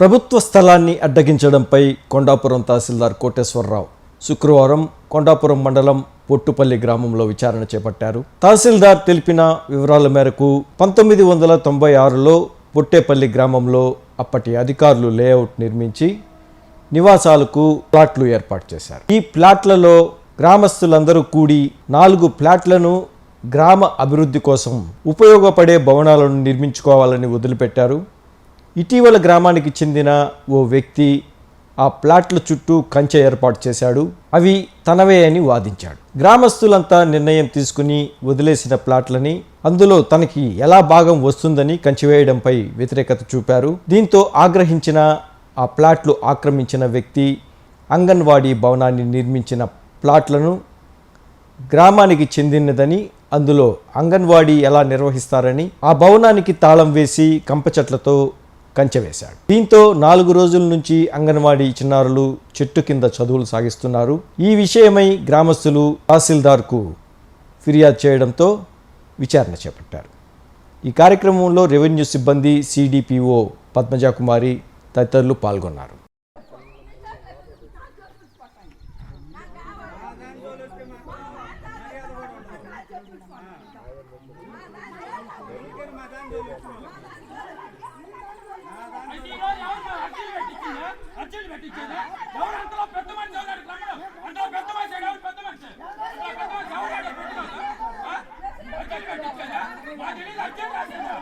ప్రభుత్వ స్థలాన్ని అడ్డగించడంపై కొండాపురం తహసీల్దార్ కోటేశ్వరరావు శుక్రవారం కొండాపురం మండలం పొట్టుపల్లి గ్రామంలో విచారణ చేపట్టారు. తహసీల్దార్ తెలిపిన వివరాల మేరకు పంతొమ్మిది వందల తొంభై ఆరులో పొట్టేపల్లి గ్రామంలో అప్పటి అధికారులు లేఅవుట్ నిర్మించి నివాసాలకు ప్లాట్లు ఏర్పాటు చేశారు. ఈ ప్లాట్లలో గ్రామస్తులందరూ కూడి నాలుగు ప్లాట్లను గ్రామ అభివృద్ధి కోసం ఉపయోగపడే భవనాలను నిర్మించుకోవాలని వదిలిపెట్టారు. ఇటీవల గ్రామానికి చెందిన ఓ వ్యక్తి ఆ ప్లాట్ల చుట్టూ కంచె ఏర్పాటు చేశాడు. అవి తనవే అని వాదించాడు. గ్రామస్తులంతా నిర్ణయం తీసుకుని వదిలేసిన ప్లాట్లని అందులో తనకి ఎలా భాగం వస్తుందని కంచివేయడంపై వ్యతిరేకత చూపారు. దీంతో ఆగ్రహించిన ఆ ప్లాట్లు ఆక్రమించిన వ్యక్తి అంగన్వాడీ భవనాన్ని నిర్మించిన ప్లాట్లను గ్రామానికి చెందినదని అందులో అంగన్వాడీ ఎలా నిర్వహిస్తారని ఆ భవనానికి తాళం వేసి కంప చెట్లతో కంచె వేశాడు. దీంతో నాలుగు రోజుల నుంచి అంగన్వాడీ చిన్నారులు చెట్టు కింద చదువులు సాగిస్తున్నారు. ఈ విషయమై గ్రామస్తులు తహసీల్దార్కు ఫిర్యాదు చేయడంతో విచారణ చేపట్టారు. ఈ కార్యక్రమంలో రెవెన్యూ సిబ్బంది సిడిపిఓ పద్మజాకుమారి తదితరులు పాల్గొన్నారు. గవర్నమెంట్ ఇచ్చేది ఎవరు అంతలో పెద్ద మనిషి ఎవరు అడుగుతున్నాడు అంతలో పెద్ద మనిషి ఎవరు పెద్ద మనిషి అంతలో పెద్ద మనిషి ఎవరు అడుగుతున్నాడు మా తెలియదు అర్థం రాసేదా